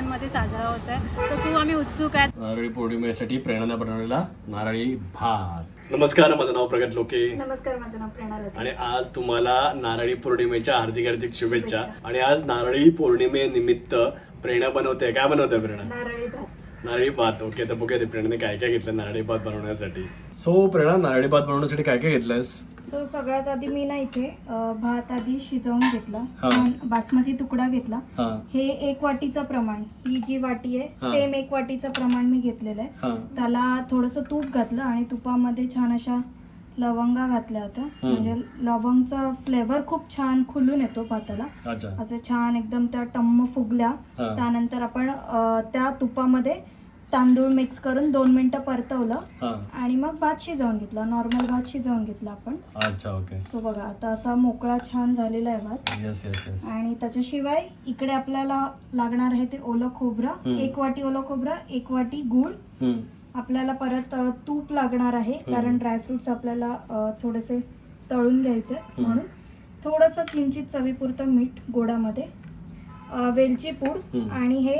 महाराष्ट्रामध्ये साजरा होत आहे तर खूप आम्ही उत्सुक आहेत. नारळी पौर्णिमेसाठी प्रेरणाने बनवलेला नारळी भात. नमस्कार माझं नाव प्रगत लोके. नमस्कार माझं नाव प्रेरणा लता आणि आज तुम्हाला नारळी पौर्णिमेच्या हार्दिक हार्दिक शुभेच्छा. आणि आज नारळी पौर्णिमेनिमित्त प्रेरणा बनवते. काय बनवते प्रेरणा? नारळी भात. नारळी भात ओके तर बघूया ते प्रेरणाने काय काय घेतलं नारळी भात बनवण्यासाठी. सो प्रेरणा नारळी भात बनवण्यासाठी काय काय घेतलंस सो सगळ्यात आधी मी ना इथे अ, भात आधी शिजवून घेतला. हा. छान बासमती तुकडा घेतला. हा. हे एक वाटीचं प्रमाण ही जी वाटी आहे हा. सेम एक वाटीचं प्रमाण मी घेतलेलं आहे. हा. त्याला थोडंसं तूप घातलं आणि तुपामध्ये छान अशा लवंगा घातल्या होत्या. म्हणजे लवंगचा फ्लेवर खूप छान खुलून येतो भाताला असं छान एकदम त्या टम्म फुगल्या. त्यानंतर आपण त्या तुपामध्ये तांदूळ मिक्स करून दोन मिनिटं परतवलं. आणि मग भात शिजवून घेतला. नॉर्मल भात शिजवून घेतला आपण. अच्छा ओके. सो बघा आता असा मोकळा छान झालेला आहे भात. येस येस आणि त्याच्याशिवाय इकडे आपल्याला लागणार आहे ते ओलं खोबरं. एक वाटी ओलं खोबरं एक वाटी गूळ. आपल्याला परत तूप लागणार आहे. कारण ड्रायफ्रुट्स आपल्याला थोडेसे तळून घ्यायचे म्हणून. थोडंसं किंचित चवीपुरतं मीठ गोडामध्ये वेलची पूड. आणि हे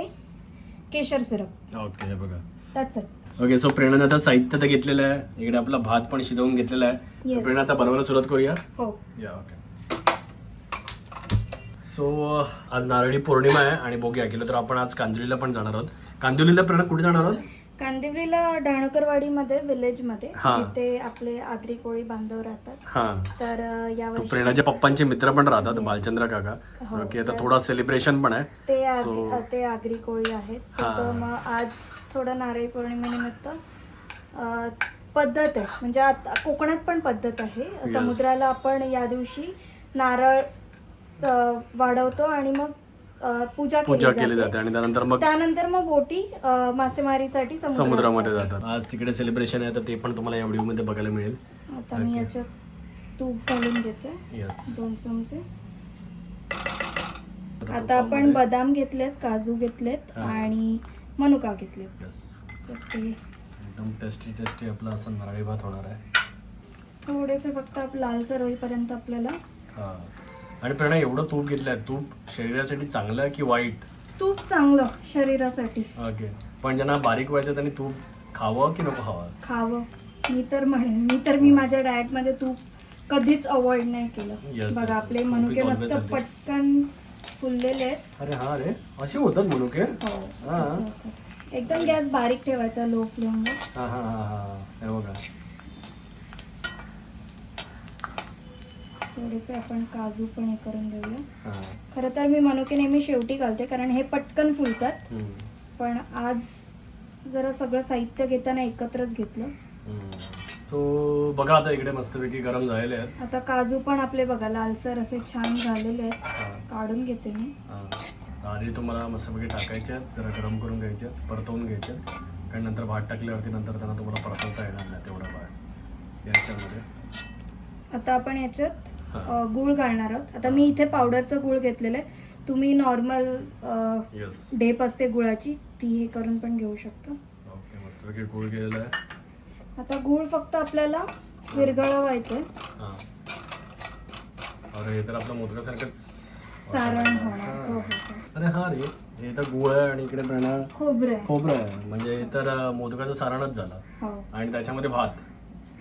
केशर सिरप ओके बघा. त्याच ओके सो प्रेरणाने आता साहित्य तर घेतलेलं आहे. इकडे आपला भात पण शिजवून घेतलेला आहे. प्रेरणा आता बनवायला सुरुवात करूया. हो. या ओके. सो आज नारळी पौर्णिमा आहे आणि बघूया गेलो तर आपण आज कांदिवलीला पण जाणार आहोत. कांदिवलीला प्रेरणा कुठे जाणार आहोत? कांदिवलीला डाणकरवाडीमध्ये विलेजमध्ये हा. जिथे आपले आगरी कोळी बांधव राहतात. हा. तर अ, तो यावर्षी प्रेरणाच्या पप्पांचे मित्र पण राहतात भालचंद्र काका. हो. ओके आता थोडा सेलिब्रेशन पण आहे. ते आग- So- अ, ते आगरी कोळी आहेत. So, हा. तर मग आज थोडं नारळी पौर्णिमेनिमित्त अ, पद्धत आहे. म्हणजे आता कोकणात पण पद्धत आहे. समुद्राला आपण या दिवशी नारळ अ, वाढवतो आणि मग अ, पूजा पूजा केली जाते. आणि त्यानंतर मग त्यानंतर मग बोटी अ, मासेमारीसाठी समुद्रात समुद्रामध्ये जातात. आज तिकडे सेलिब्रेशन आहे तर ते पण तुम्हाला या व्हिडिओमध्ये बघायला मिळेल. आता मी याच्यात तूप घालून घेते. येस दोन चमचे. आता आपण बदाम घेतलेत काजू घेतलेत. आणि मनुका घेतलेत. येस ते एकदम टेस्टी टेस्टी आपला असं नारळी भात होणार आहे. थोडेसे फक्त आप लालसर होईपर्यंत आपल्याला हा. आणि प्रेरणा एवढं तूप घेतलंय. तूप शरीरासाठी चांगलं की वाईट? तूप चांगलं शरीरासाठी. ओके. पण ज्यांना बारीक व्हायचं त्यांनी तूप खावं की नको खावं? खावं. मी तर म्हणेन मी तर मी माझ्या डाएटमध्ये तूप कधीच अवॉइड नाही केलं. Yes, बघा yes. आपले तूप मनुके मस्त healthy. पटकन फुललेले आहेत. अरे हा रे. असे होतात मनुके? हो हा. असं होतं. एकदम गॅस बारीक ठेवायचा लो फ्लेमवर. हा हा हा हा. हे बघा. थोडेसे आपण काजू पण हे करून घेऊया खरं तर मी मनुके नेहमी शेवटी घालते कारण हे पटकन फुलतात. पण आज जरा सगळं साहित्य घेताना एकत्रच घेतलं. तो बघा आता इकडे मस्तपैकी गरम झालेले आहेत आता काजू पण आपले बघा लालसर असे छान झालेले आहेत. काढून घेते मी. आधी तुम्हाला मस्तपैकी टाकायचे आहेत जरा गरम करून घ्यायचे आहेत, परतवून घ्यायचे आहेत. कारण नंतर भात टाकल्यावरती नंतर त्यांना तुम्हाला परतवता येणार नाही तेवढा भात याच्यामध्ये आता आपण याच्यात गूळ घालणार आहोत. आता मी इथे पावडरचं गूळ घेतलेलं आहे. तुम्ही नॉर्मल डेप असते गुळाची ती हे करून पण घेऊ शकता. ओके मस्तपैकी गुळ गेलेला आहे. आता गूळ फक्त आपल्याला हा. अरे हे तर आपलं मोदकासारखंच सारण होणार. हो हो हो. अरे हा रे. हे तर गुळ आहे आणि इकडे खोबरं आहे. खोबरं आहे. म्हणजे तर मोदकाचं सारणच झालं. आणि त्याच्यामध्ये भात.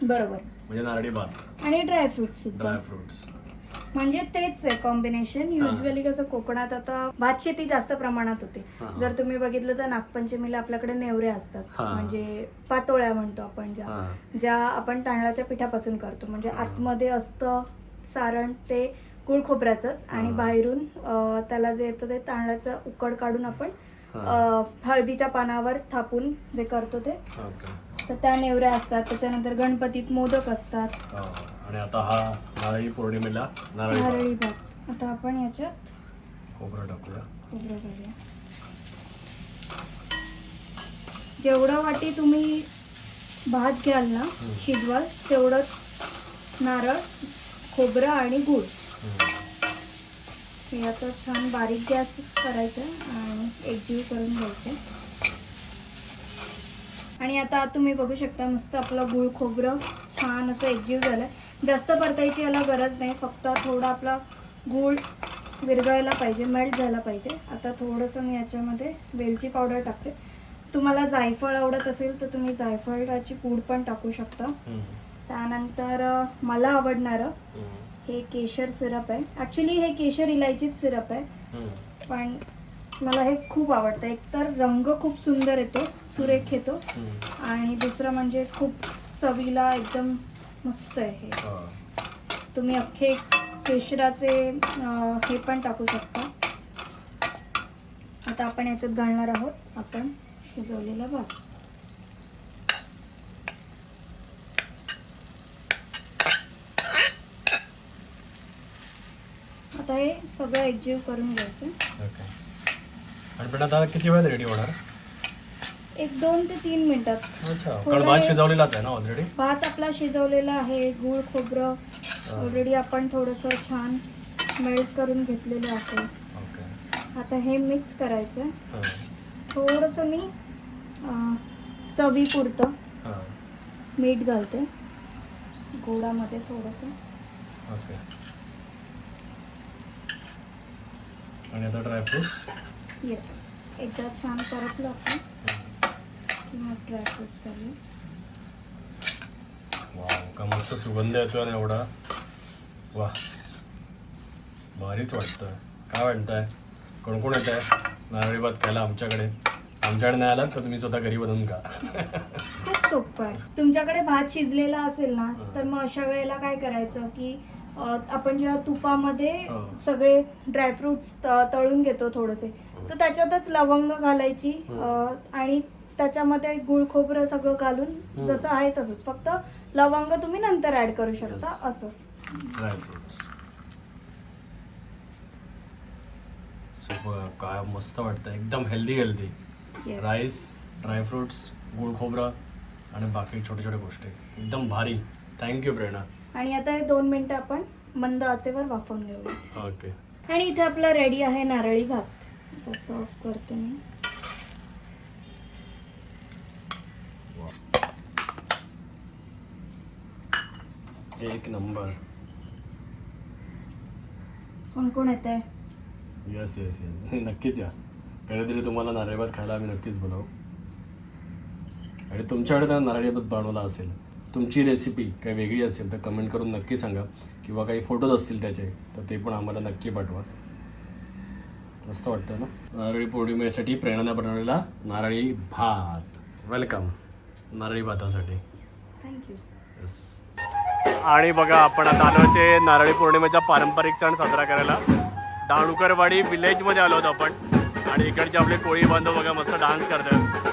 बरोबर म्हणजे नारळी भात आणि ड्रायफ्रूट सुद्धा ड्रायफ्रुट्स म्हणजे तेच आहे कॉम्बिनेशन युजली कसं कोकणात आता भात शेती जास्त प्रमाणात होते हा. जर तुम्ही बघितलं तर नागपंचमीला आपल्याकडे नेवरे असतात हा. म्हणजे पातोळ्या म्हणतो आपण ज्या हा. ज्या आपण तांदळाच्या पिठापासून करतो म्हणजे आतमध्ये असतं सारण ते गुळ खोबऱ्याचंच आणि. बाहेरून अं, त्याला जे येतं ते तांदळाचं उकड काढून आपण. अं, हळदीच्या पानावर थापून जे करतो ते. ओके. तर त्या नेवऱ्या असतात त्याच्यानंतर गणपतीत मोदक असतात. हा. आणि आता हा नारळी पौर्णिमेला नारळी भात. नारळी भात. आता आपण याच्यात खोबरं टाकूया. खोबरं घालूया. जेवढं वाटी तुम्ही भात घ्याल ना शिजवाल तेवढंच नारळ खोबरं आणि गूळ. हम्म. हे आता छान बारीक गॅस करायचं आणि एकजीव करून घ्यायचं. आणि आता तुम्ही बघू शकता मस्त आपलं गूळ खोबरं छान असं एकजीव झालं. जास्त परतायची याला गरज नाही फक्त थोडा आपला गूळ विरघळायला पाहिजे मेल्ट झाला पाहिजे. आता थोडंसं मी याच्यामध्ये वेलची पावडर टाकते. तुम्हाला जायफळ आवडत असेल तर तुम्ही जायफळाची पूड पण टाकू शकता. त्यानंतर मला आवडणारं. हे केशर सिरप आहे ॲक्च्युली हे केशर इलायचीच सिरप आहे. पण मला हे खूप आवडतं एकतर रंग खूप सुंदर येतो सुरेख येतो. आणि दुसरं म्हणजे खूप चवीला एकदम मस्त आहे हे. तुम्ही अख्खे केशराचे हे पण टाकू शकता आता आपण याच्यात घालणार आहोत आपण शिजवलेला भात आता हे सगळं एकजीव करून घ्यायचं. ओके आणि पण आता किती वेळ रेडी होणार? एक दोन ते तीन मिनिटात. अच्छा. थोडं कारण भात शिजवलेलाच आहे ना ऑलरेडी भात आपला शिजवलेला आहे गूळ खोबरं. ऑलरेडी आपण थोडंसं छान मेल्ट करून घेतलेलं आहे. ओके आता हे मिक्स करायचं हां. थोडंसं मी अं, चवीपुरतं हां. मीठ घालते. गोडामध्ये थोडंसं. ओके आणि आता ड्रायफ्रुट्स येस एकदा छान परतलं आपण. की मग ड्रायफ्रुट्स घालू वाव का मस्त सुगंध येतो एवढा. वा भारीच वाटतं काय वाटतंय कोण कोण येत आहे नारळी भात खायला आमच्याकडे. आमच्याकडे नाही आलात तर तुम्ही स्वतः घरी बनवून खा. खूप सोपं आहे. तुमच्याकडे भात शिजलेला असेल ना तर मग अशा वेळेला काय करायचं की आपण जेव्हा तुपामध्ये हो. सगळे ड्रायफ्रुट्स तळून घेतो थोडेसे. तर त्याच्यातच लवंग घालायची अं, आणि त्याच्यामध्ये गुळ खोबरं सगळं घालून जसं आहे तसंच. फक्त लवंग तुम्ही नंतर ऍड करू शकता. असं. ड्रायफ्रुट्स सुपर काय मस्त वाटतं एकदम हेल्दी हेल्दी. राईस ड्रायफ्रुट्स गुळ खोबरं आणि बाकी छोटे छोटे गोष्टी. एकदम भारी. Thank you Prerana. आणि आता हे दोन मिनिटं आपण मंद आचेवर वाफवून घेऊया. ओके. आणि इथे आपला रेडी आहे नारळी भात. सर्व करते मी. एक नंबर. कोण कोण येत आहे येस येस येस नक्कीच या. कधीतरी तुम्हाला नारळी भात खायला आम्ही नक्कीच बोलावू आणि तुमच्याकडे त्या नारळी भात बनवला असेल. तुमची रेसिपी काही वेगळी असेल तर कमेंट करून नक्की सांगा. किंवा काही फोटोज असतील त्याचे तर ते पण आम्हाला नक्की पाठवा. मस्त वाटतं ना? नारळी पौर्णिमेसाठी प्रेरणाने बनवलेला नारळी भात. वेलकम नारळी भातासाठी. थँक्यू आणि बघा आपण आता आलो ते नारळी पौर्णिमेचा पारंपरिक सण साजरा करायला. दाणुकरवाडी विलेजमध्ये आलो होतो आपण. आणि इकडचे आपले कोळी बांधव बघा मस्त डान्स करतात.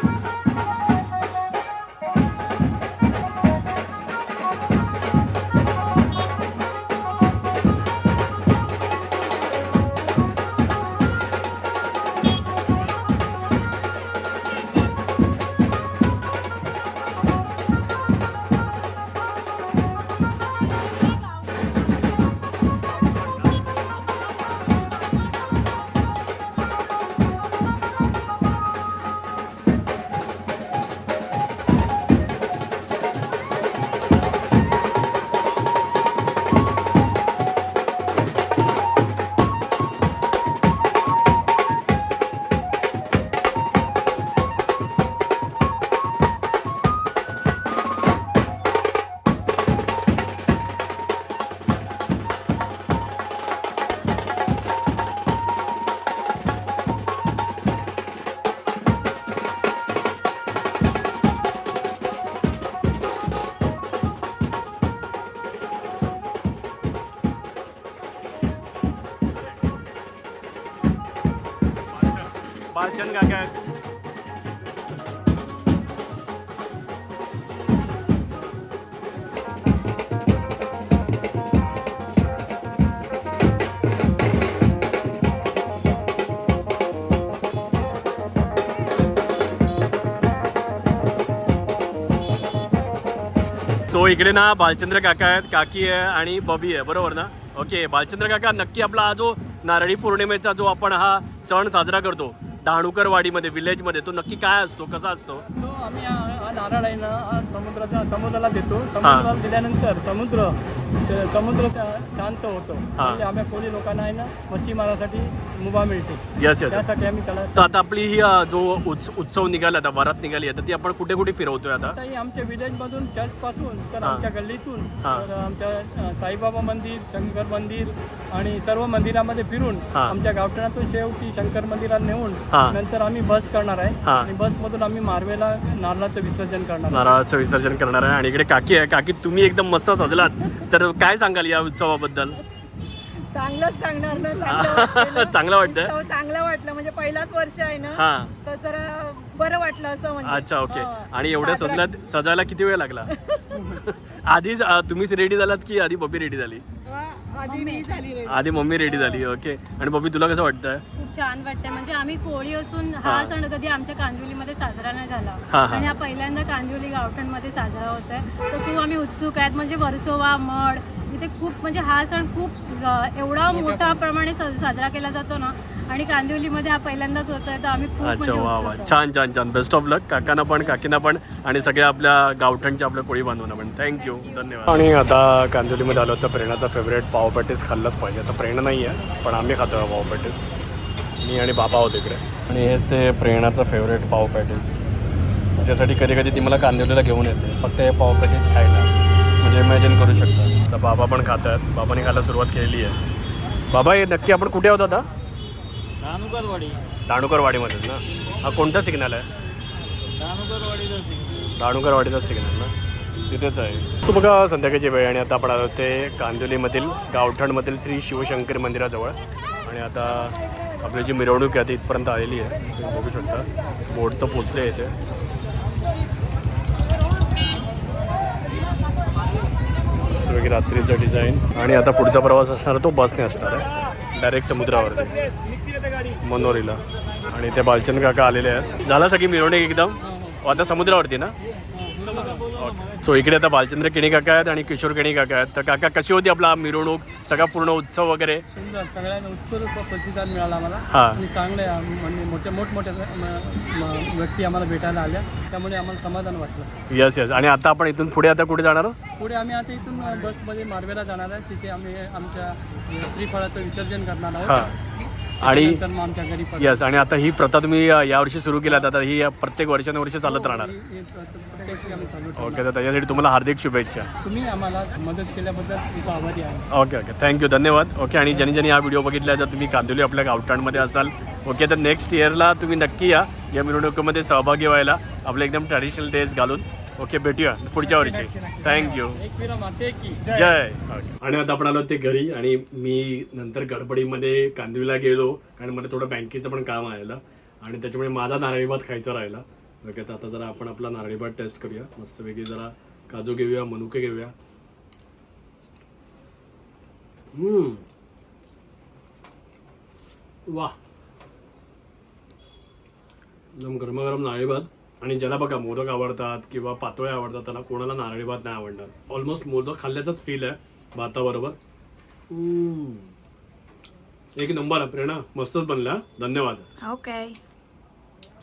बालचंद काका आहेत. सो इकडे ना बालचंद्र काका आहेत काकी आहे आणि बबी आहे बरोबर ना ओके बालचंद्र काका नक्की आपला हा जो नारळी पौर्णिमेचा जो आपण हा सण साजरा करतो डहाणूकरवाडीमध्ये विलेजमध्ये तो नक्की काय असतो कसा असतो? तो आम्ही हा नारळ आहे ना हा समुद्राच्या समुद्राला देतो समुद्राला दिल्यानंतर समुद्र ते समुद्र त्या शांत होतो म्हणजे आम्ही कोणी लोकांना आहे ना मच्छीमारासाठी मुभा मिळते यस यस त्यासाठी आम्ही त्याला तर आता आपली ही अ, जो उत्स उत्सव निघाला आता वरात निघाली आहे तर ती आपण कुठे कुठे फिरवतोय आता आता ही आमच्या विलेजमधून चर्च पासून तर हा. आमच्या गल्लीतून हा. तर आमच्या अ, साईबाबा मंदिर शंकर मंदिर आणि सर्व मंदिरामध्ये फिरून हा. आमच्या गावठणातून शेवटी शंकर मंदिरात नेऊन हा. नंतर आम्ही बस करणार आहे हा. आणि बसमधून आम्ही मारवेला नारळाचं विसर्जन करणार. आहे. नारळाचं विसर्जन करणार आहे. आणि इकडे काकी आहे. काकी तुम्ही एकदम मस्त सजलात. तर काय सांगाल या उत्सवाबद्दल? चांगलंच सांगणार ना चांगलं. चांगलं वाटतंय? उत्सव चांगलं वाटलं. म्हणजे पहिलाच वर्ष आहे ना. हा. तर जरा बरं वाटलं असं म्हणजे. अच्छा ओके. हा. आणि एवढं साजरा- सजलात सजायला किती वेळ लागला? आधीच अ, तुम्हीच रेडी झालात की आधी बबी रेडी झाली? आधी मी झाली रे आधी मम्मी रेडी झाली ओके आणि बबी तुला कसं वाटतंय? खूप छान वाटतंय. म्हणजे आम्ही कोळी असून हा हा. सण कधी आमच्या कांदिवलीमध्ये साजरा नाही झाला. हा. आणि हा पहिल्यांदा कांदिवली गावठणमध्ये साजरा होत आहे. तर खूप आम्ही उत्सुक आहेत. म्हणजे वर्सोवा मड इथे खूप म्हणजे हा सण खूप अ, एवढा मोठ्या प्रमाणे सा- साजरा केला जातो ना आणि कांदिवलीमध्ये हा पहिल्यांदाच होत आहे तर आम्ही खूप अच्छा म्हणजे वा वा. उत्सुक. छान छान छान. बेस्ट ऑफ लक काकांना पण काकींना पण आणि सगळ्या आपल्या गावठणच्या आपल्या कोळी बांधवांना पण. थँक्यू धन्यवाद. आणि आता कांदिवलीमध्ये आलो तर प्रेरणाचा फेवरेट पाव पॅटीस खाल्लंच पाहिजे. आता प्रेरणा नाही आहे पण आम्ही खातो पाव पॅटीस मी आणि बाबा आहोत इकडे. आणि हेच ते प्रेरणाचं फेवरेट पाव पॅटीस त्याच्यासाठी कधी कधी ती मला कांदिवलीला घेऊन येते. फक्त हे पाव पॅटीस खायला. म्हणजे इमॅजिन करू शकता. तर बाबा पण खात आहेत बाबाने खायला सुरुवात केलेली आहे. बाबा हे नक्की आपण कुठे आहोत आता? रानुकरवाडी दाणुकरवाडीमध्येच ना? हा कोणता सिग्नल आहे? रानुकरवाडीचं दाणुकरवाडीचा सिग्नल ना? तिथेच आहे. सो बघा संध्याकाळची वेळ आणि आता आपण आलो ते कांदिवलीमधील गावठणमधील श्री शिवशंकर मंदिराजवळ. आणि आता आपली जी मिरवणूक आहे ती इथपर्यंत आलेली आहे. तुम्ही बघू शकता. बोट तर पोचले इथे. मस्तपैकी रात्रीचं डिझाईन आणि आता पुढचा प्रवास असणार तो बसने असणार आहे. डायरेक्ट समुद्रावरती. मनोरीला. आणि ते बालचंद काका आलेले आहेत. झाला सगळी मिरवणूक एकदम? आता समुद्रावरती ना? सो इकडे आता बालचंद्र केणी काका आहेत आणि किशोर केणी काका आहेत. तर काका कशी होती आपला मिरवणूक सगळा पूर्ण उत्सव वगैरे? सुंदर सगळ्यांना उत्स्फूर्त प्रतिसाद मिळाला आम्हाला. हा. आणि चांगले आम- म्हणजे मोठ्या मोठमोठ्या म- म- व्यक्ती आम्हाला भेटायला आल्या. त्यामुळे आम्हाला समाधान वाटलं. यस यस आणि आता आपण इथून पुढे आता कुठे जाणार आहोत? पुढे आम्ही आता इथून बसमध्ये मारवेला जाणार आहे. तिथे आम्ही आमच्या श्रीफळाचं विसर्जन करणार हा. आहोत आणि नंतर मग आमच्या घरी परत. यस आणि आता ही प्रथा तुम्ही अ, यावर्षी सुरू केलात आता ही प्रत्येक वर्षानुवर्षी चालत राहणार. ही- ही प्रत्येक आम्ही चालू ठेवणार. ओके तर त्याच्यासाठी तुम्हाला हार्दिक शुभेच्छा. तुम्ही आम्हाला मदत केल्याबद्दल खूप आभारी आहे. ओके ओके थँक्यू धन्यवाद. ओके आणि ज्यांनी ज्यांनी हा व्हिडिओ बघितला तर तुम्ही कांदिवली आपल्या गावठाणमध्ये असाल ओके तर नेक्स्ट इयरला तुम्ही नक्की या. या मिरवणुकीमध्ये सहभागी व्हायला. आपले एकदम ट्रॅडिशनल ड्रेस घालून. ओके भेटूया पुढच्या वर्षी थँक्यू जय. आणि आता आपण आलो ते घरी आणि मी नंतर गडबडीमध्ये कांदिवलीला गेलो कारण मला थोडं बँकेचं पण काम आलेलं आणि त्याच्यामुळे माझा नारळी भात खायचा राहिला. ओके तर आता जरा आपण आपला नारळी भात टेस्ट करूया. मस्तपैकी जरा काजू घेऊया मनुके घेऊया. हम्म. वा एकदम गरमागरम नारळी भात. आणि ज्याला बघा मोदक आवडतात किंवा पातोळे आवडतात त्याला कोणाला नारळी भात नाही आवडणार. ऑलमोस्ट मोदक खाल्ल्याचाच फील आहे भाताबरोबर. एक नंबर आहे प्रेरणा. मस्तच बनला. धन्यवाद. ओके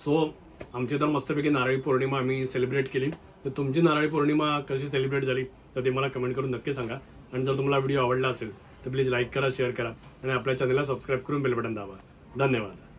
सो आमची तर मस्तपैकी नारळी पौर्णिमा आम्ही सेलिब्रेट केली. तर तुमची नारळी पौर्णिमा कशी सेलिब्रेट झाली तर ते मला कमेंट करून नक्की सांगा. आणि जर तुम्हाला व्हिडिओ आवडला असेल तर प्लीज लाईक करा शेअर करा. आणि आपल्या चॅनलला सबस्क्राईब करून बेल बटन दाबा. धन्यवाद.